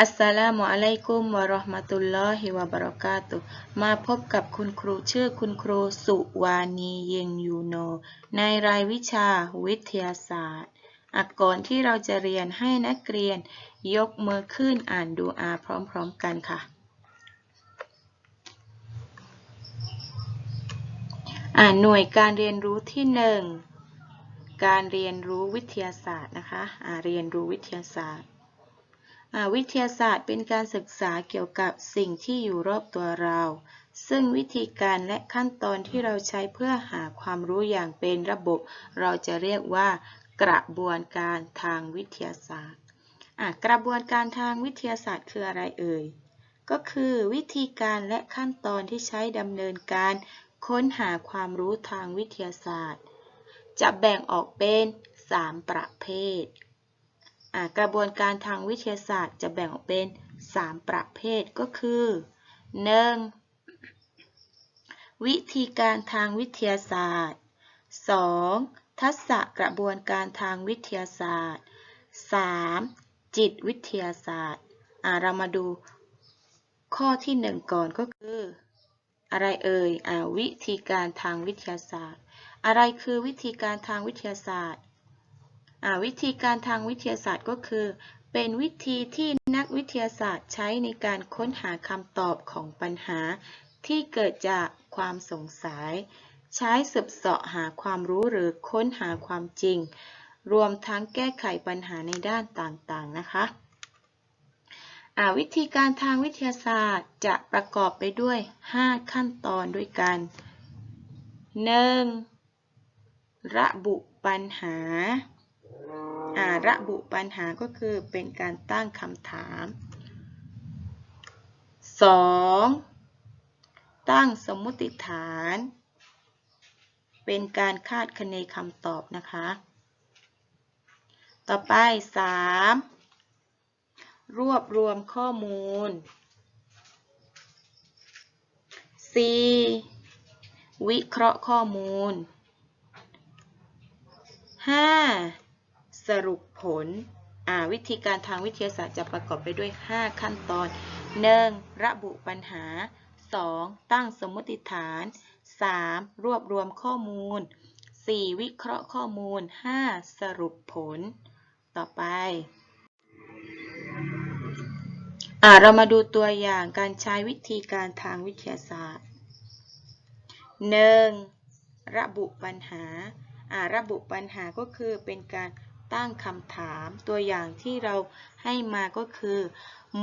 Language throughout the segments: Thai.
อัสสลามุอะลัยกุมวะเราะห์มะตุลลอฮิวะบะเราะกาตุมาพบกับคุณครูชื่อคุณครูสุวานีเยงยูโน ในรายวิชาวิทยาศาสตร์อะก่อนที่เราจะเรียนให้นักเรียน ยกมือขึ้นอ่านดูอาพร้อมๆกันค่ะ อ่านหน่วยการเรียนรู้ที่หนึ่งการเรียนรู้วิทยาศาสตร์นะคะ อ่าเรียนรู้วิทยาศาสตร์ วิทยาศาสตร์เป็นการศึกษาเกี่ยวกับสิ่งที่อยู่รอบตัวเรา ซึ่งวิธีการและขั้นตอนที่เราใช้เพื่อหาความรู้อย่างเป็นระบบ เราจะเรียกว่ากระบวนการทางวิทยาศาสตร์ กระบวนการทางวิทยาศาสตร์คืออะไรเอ่ย ก็คือวิธีการและขั้นตอนที่ใช้ดำเนินการค้นหาความรู้ทางวิทยาศาสตร์ จะแบ่งออกเป็น 3 ประเภท กระบวนการทางวิทยาศาสตร์จะแบ่งออกเป็น 3 ประเภทก็คือ 1. วิธีการทางวิทยาศาสตร์ 2. ทักษะกระบวนการทางวิทยาศาสตร์ 3. จิตวิทยาศาสตร์เรามาดูข้อที่ 1 ก่อนก็คือ อะไรเอ่ยอวิธีการทางวิทยาศาสตร์ อะไรคือวิธีการทางวิทยาศาสตร์ วิธีการทางวิทยาศาสตร์ก็คือ เป็นวิธีที่นักวิทยาศาสตร์ใช้ในการค้นหาคำตอบของปัญหา ที่เกิดจากความสงสัย ใช้สืบเสาะหาความรู้หรือค้นหาความจริง รวมทั้งแก้ไขปัญหาในด้านต่างๆนะคะวิธีการทางวิทยาศาสตร์จะประกอบไปด้วย 5 ขั้นตอนด้วยกัน 1. ระบุปัญหา ระบุปัญหาก็คือเป็นการตั้งคำถาม 2. ตั้งสมมุติฐาน เป็นการคาดคะเนคำตอบนะคะ ต่อไป 3. รวบรวมข้อมูล 4. วิเคราะห์ข้อมูล 5. สรุปผลอ่าวิธีการทางวิทยาศาสตร์จะประกอบไปด้วย 5 ขั้นตอน 1. ระบุปัญหา 2. ตั้งสมมติฐาน 3. รวบรวมข้อมูล 4. วิเคราะห์ข้อมูล 5. สรุปผล ต่อไปอ่าเรามาดูตัวอย่างการใช้วิธีการทางวิทยาศาสตร์ 1. ระบุปัญหาอ่าระบุปัญหาก็คือเป็นการ ตั้งคำถาม ตัวอย่างที่เราให้มาก็คือ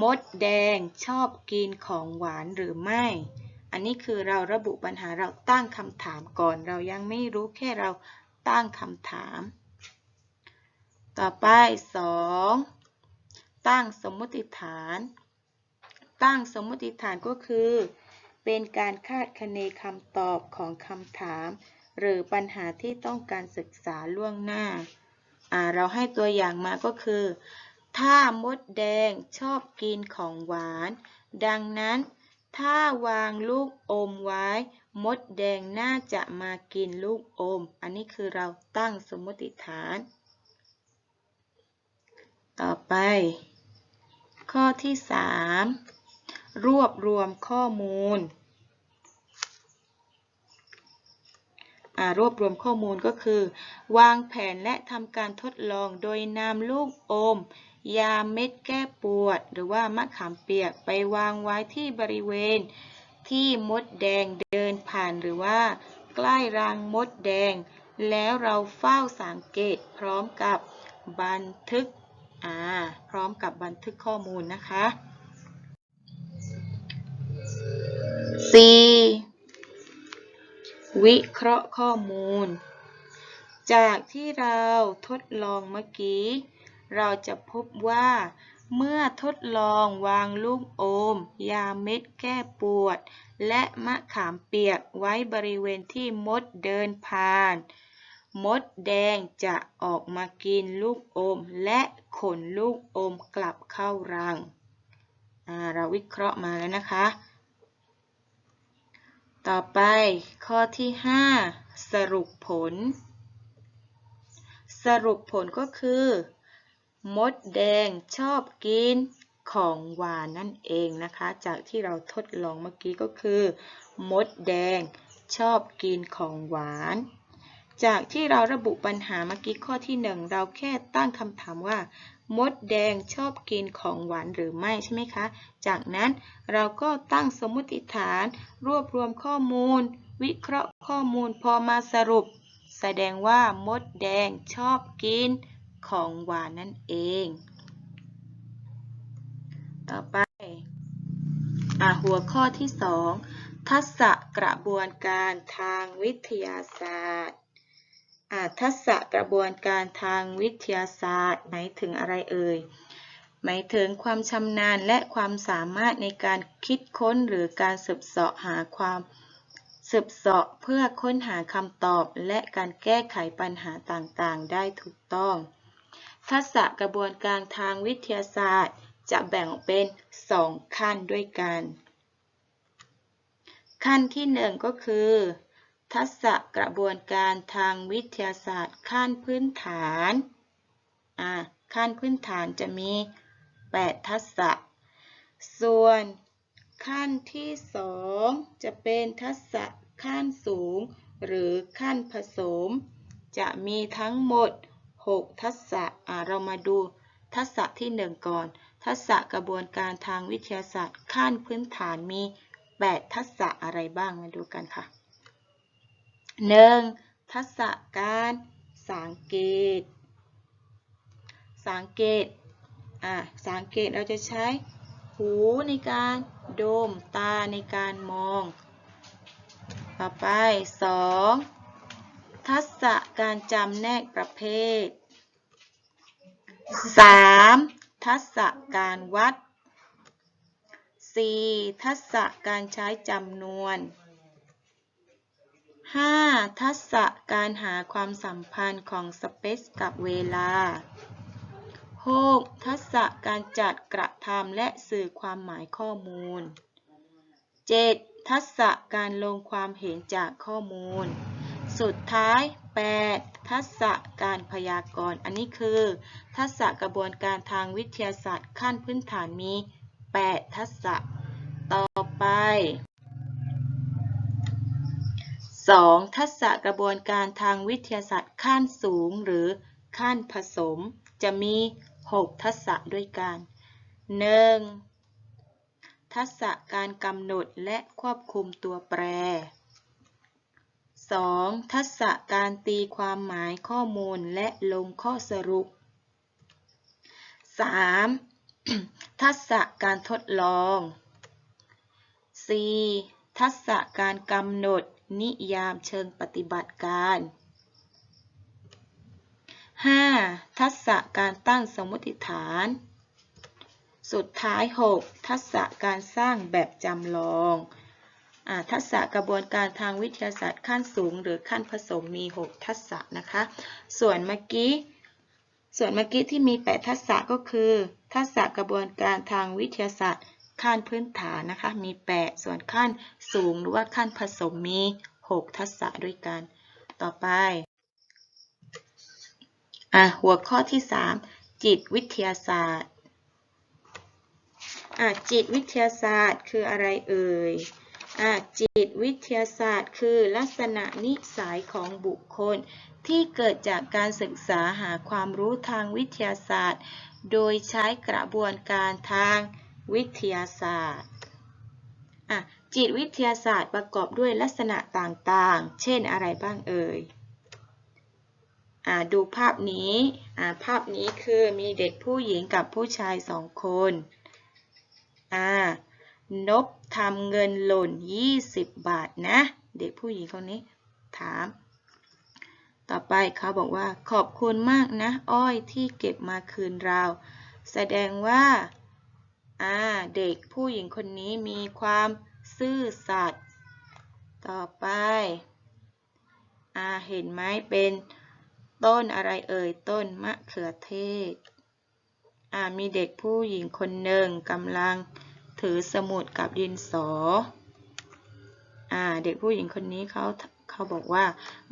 มดแดงชอบกินของหวานหรือไม่ อันนี้คือเราระบุปัญหาเราตั้งคำถามก่อน เรายังไม่รู้แค่เราตั้งคำถาม ต่อไป 2. ตั้งสมมติฐาน ตั้งสมมติฐานก็คือ เป็นการคาดคะเนคำตอบของคำถามหรือปัญหาที่ต้องการศึกษาล่วงหน้าอ่า เราให้ตัวอย่างมาก็คือ ถ้ามดแดงชอบกินของหวาน ดังนั้น ถ้าวางลูกอมไว้ มดแดงน่าจะมากินลูกอม อันนี้คือเราตั้งสมมติฐาน ต่อไป ข้อที่ 3 รวบรวมข้อมูลรวบรวมข้อมูลก็คือ วางแผนและทำการทดลองโดยนำลูกอม ยาเม็ดแก้ปวด หรือว่ามะขามเปียกไปวางไว้ที่บริเวณ ที่มดแดงเดินผ่านหรือว่า ใกล้รังมดแดง แล้วเราเฝ้าสังเกตพร้อมกับบันทึกอ่าพร้อมกับบันทึกข้อมูลนะคะ 4. วิเคราะห์ข้อมูล จากที่เราทดลองเมื่อกี้ เราจะพบว่า เมื่อทดลองวางลูกอม ยาเม็ดแก้ปวด และมะขามเปียกไว้บริเวณที่มดเดินผ่าน มดแดงจะออกมากินลูกอม และขนลูกอมกลับเข้ารัง เราวิเคราะห์มาแล้วนะคะ ต่อไปข้อที่ 5 สรุปผล สรุปผลก็คือ มดแดงชอบกินของหวานนั่นเองนะคะ จากที่เราทดลองเมื่อกี้ก็คือ มดแดงชอบกินของหวาน จากที่เราระบุปัญหาเมื่อกี้ข้อที่หนึ่งเราแค่ตั้งคำถามว่า มดแดงชอบกินของหวานหรือไม่ใช่ไหมคะ จากนั้นเราก็ตั้งสมมติฐาน รวบรวมข้อมูล วิเคราะห์ข้อมูลพอมาสรุป แสดงว่ามดแดงชอบกินของหวานนั่นเอง ต่อไปอหัวข้อที่สองทักษะกระบวนการทางวิทยาศาสตร์ทักษะกระบวนการทางวิทยาศาสตร์หมายถึงอะไรเอ่ย หมายถึงความชำนาญและความสามารถในการคิดค้นหรือการสืบเสาะหาความ สืบเสาะเพื่อค้นหาคำตอบและการแก้ไขปัญหาต่างๆ ได้ถูกต้อง ทักษะกระบวนการทางวิทยาศาสตร์ จะแบ่งเป็น 2 ขั้นด้วยกัน ขั้นที่ 1 ก็คือ ทักษะกระบวนการทางวิทยาศาสตร์ ขั้นพื้นฐานขั้นพื้นฐานจะมี 8 ทักษะ ส่วน ขั้นที่2จะเป็นทักษะขั้นสูง หรือขั้นผสม จะมีทั้งหมด 6 ทักษะอ่าเรามาดูทักษะที่1ก่อน ทักษะกระบวนการทางวิทยาศาสตร์ขั้นพื้นฐานมี 8 ทักษะอะไรบ้างมาดูกันค่ะ 1. ทักษะการสังเกต สังเกตอ่าสังเกตเราจะใช้ หูในการดม ตาในการมอง ต่อไป 2. ทักษะการจำแนกประเภท 3. ทักษะการวัด 4. ทักษะการใช้จำนวน 5. ทักษะการหาความสัมพันธ์ของสเปซกับเวลา 6. ทักษะการจัดกระทำและสื่อความหมายข้อมูล 7. ทักษะการลงความเห็นจากข้อมูล สุดท้าย 8. ทักษะการพยากรณ์ อันนี้คือ ทักษะกระบวนการทางวิทยาศาสตร์ขั้นพื้นฐานมี 8 ทักษะ ต่อไป 2. ทักษะกระบวนการทางวิทยาศาสตร์ขั้นสูงหรือขั้นผสมจะมี 6 ทักษะด้วยกัน 1. ทักษะการกำหนดและควบคุมตัวแปร 2. ทักษะการตีความหมายข้อมูลและลงข้อสรุป 3. ทักษะการทดลอง 4. ทักษะการกำหนดนิยามเชิงปฏิบัติการ 5. ทักษะการตั้งสมมติฐาน สุดท้าย 6. ทักษะการสร้างแบบจำลองอทักษะกระบวนการทางวิทยาศาสตร์ขั้นสูง หรือขั้นผสมมี 6 ทักษะนะคะ ส่วนเมื่อกี้ส่วนเมื่อกี้ที่มี 8 ทักษะก็คือ ทักษะกระบวนการทางวิทยาศาสตร์ขั้นพื้นฐานนะคะ มี 8 ส่วนขั้นสูงหรือว่าขั้นผสมมี 6 ทักษะด้วยกัน ต่อไป อะหัวข้อที่3จิตวิทยาศาสตร์อะจิตวิทยาศาสตร์คืออะไรเอ่ยอะจิตวิทยาศาสตร์ คือลักษณะนิสัยของบุคคล ที่เกิดจากการศึกษาหาความรู้ทางวิทยาศาสตร์ โดยใช้กระบวนการทางวิทยาศาสตร์อะจิตวิทยาศาสตร์ประกอบด้วยลักษณะต่างๆ เช่นอะไรบ้างเอ่ย ดูภาพนี้ภาพนี้คือมีเด็กผู้หญิงกับผู้ชายสองคนนบทำเงินหล่น 20 บาทนะ เด็กผู้หญิงคนนี้ ถาม ต่อไปเขาบอกว่า ขอบคุณมากนะ อ้อยที่เก็บมาคืนเรา แสดงว่าเด็กผู้หญิงคนนี้มีความซื่อสัตย์ต่อไปอเห็นไหมเป็น ต้นอะไรเอ่ย ต้นมะเขือเทศอ่ามีเด็กผู้หญิงคนหนึ่งกำลังถือสมุดกับดินสออ่าเด็กผู้หญิงคนนี้เขาเขาบอกว่า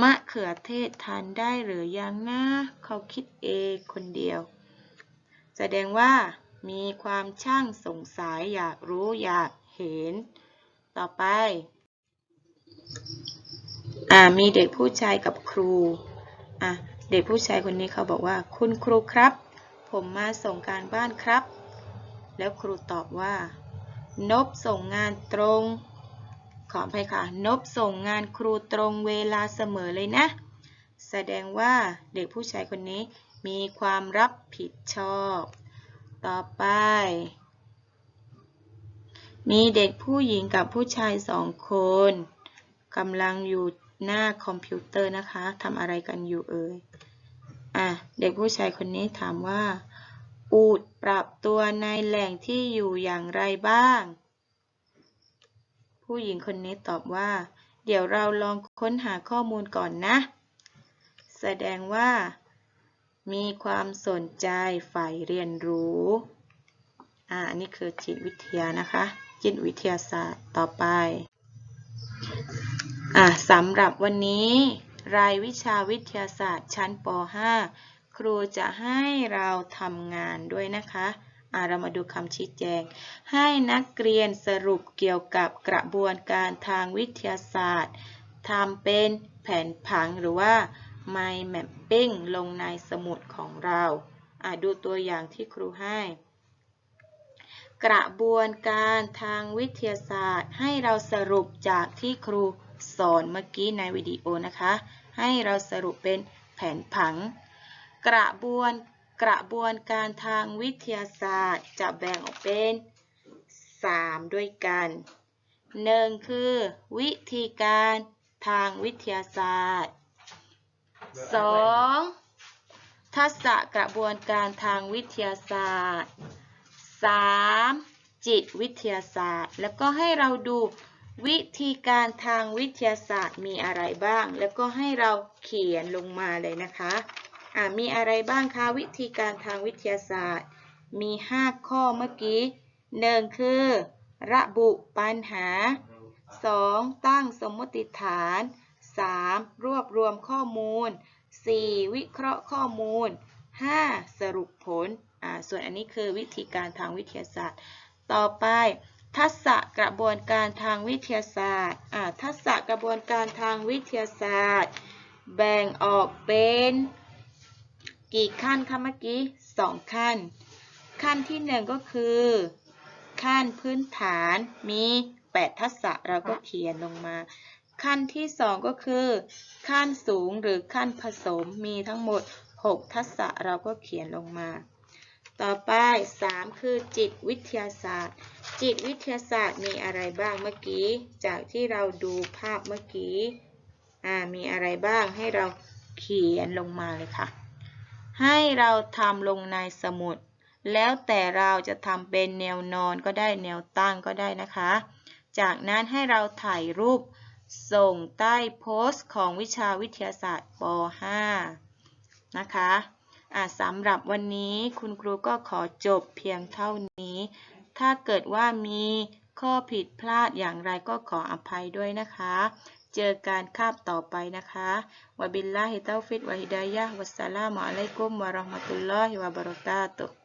มะเขือเทศทานได้หรือยังนะ เขาคิดเองคนเดียว แสดงว่ามีความช่างสงสัยอยากรู้อยากเห็น ต่อไปอ่ามีเด็กผู้ชายกับครูอะ เด็กผู้ชายคนนี้เขาบอกว่า คุณครูครับ ผมมาส่งการบ้านครับ แล้วครูตอบว่า นบส่งงานตรง ขออภัยค่ะ นบส่งงานครูตรงเวลาเสมอเลยนะ แสดงว่าเด็กผู้ชายคนนี้มีความรับผิดชอบ ต่อไป มีเด็กผู้หญิงกับผู้ชายสองคนกำลังอยู่หน้าคอมพิวเตอร์นะคะทำอะไรกันอยู่เอ่ย อะเด็กผู้ชายคนนี้ถามว่า อูดปรับตัวในแหล่งที่อยู่อย่างไรบ้าง ผู้หญิงคนนี้ตอบว่า เดี๋ยวเราลองค้นหาข้อมูลก่อนนะ แสดงว่า มีความสนใจใฝ่เรียนรู้อ่าอันนี้คือจิตวิทยานะคะ จิตวิทยาศาสตร์ต่อไปอ่าสำหรับวันนี้ รายวิชาวิทยาศาสตร์ชั้นป .5 ครูจะให้เราทำงานด้วยนะคะเรามาดูคำชี้แจง ให้นักเรียนสรุปเกี่ยวกับกระบวนการทางวิทยาศาสตร์ทำเป็นแผนผังหรือว่า mind mapping ลงในสมุดของเราดูตัวอย่างที่ครูให้ กระบวนการทางวิทยาศาสตร์ให้เราสรุปจากที่ครู สอนเมื่อกี้ในวิดีโอนะคะ ให้เราสรุปเป็นแผนผัง กระบวนกระบวนการทางวิทยาศาสตร์จะแบ่งออกเป็น 3 ด้วยกัน 1. คือ วิธีการทางวิทยาศาสตร์ 2. ทักษะกระบวนการทางวิทยาศาสตร์ 3. จิตวิทยาศาสตร์ แล้วก็ให้เราดู วิธีการทางวิทยาศาสตร์มีอะไรบ้าง แล้วก็ให้เราเขียนลงมาเลยนะคะอ่ามีอะไรบ้างคะวิธีการทางวิทยาศาสตร์ มี 5 ข้อเมื่อกี้ 1. คือ ระบุปัญหา 2. ตั้งสมมติฐาน 3. รวบรวมข้อมูล 4. วิเคราะห์ข้อมูล 5. สรุปผลอ่าส่วนอันนี้คือวิธีการทางวิทยาศาสตร์ ต่อไป ทักษะกระบวนการทางวิทยาศาสตร์ทักษะกระบวนการทางวิทยาศาสตร์ แบ่งออกเป็น กี่ขั้นคะเมื่อกี้สองขั้น ขั้นที่หนึ่งก็คือ ขั้นพื้นฐานมี 8 ทักษะเราก็เขียนลงมา ขั้นที่สองก็คือ ขั้นสูงหรือขั้นผสมมีทั้งหมด 6 ทักษะเราก็เขียนลงมา ต่อไป 3 คือจิตวิทยาศาสตร์ จิตวิทยาศาสตร์มีอะไรบ้างเมื่อกี้ จากที่เราดูภาพเมื่อกี้อ่ามีอะไรบ้างให้เราเขียนลงมาเลยค่ะ ให้เราทำลงในสมุด แล้วแต่เราจะทำเป็นแนวนอนก็ได้แนวตั้งก็ได้นะคะ จากนั้นให้เราถ่ายรูปส่งใต้โพสต์ของวิชาวิทยาศาสตร์ป .5 นะคะ สำหรับวันนี้คุณครูก็ขอจบเพียงเท่านี้ ถ้าเกิดว่ามีข้อผิดพลาดอย่างไรก็ขออภัยด้วยนะคะ เจอการคาบต่อไปนะคะวะบิลลาฮิตาฟิดวะฮิดายะฮ์วัสสลามุอะลัยกุมวะราะห์มะตุลลอฮิวะบะเราะกาตุฮ์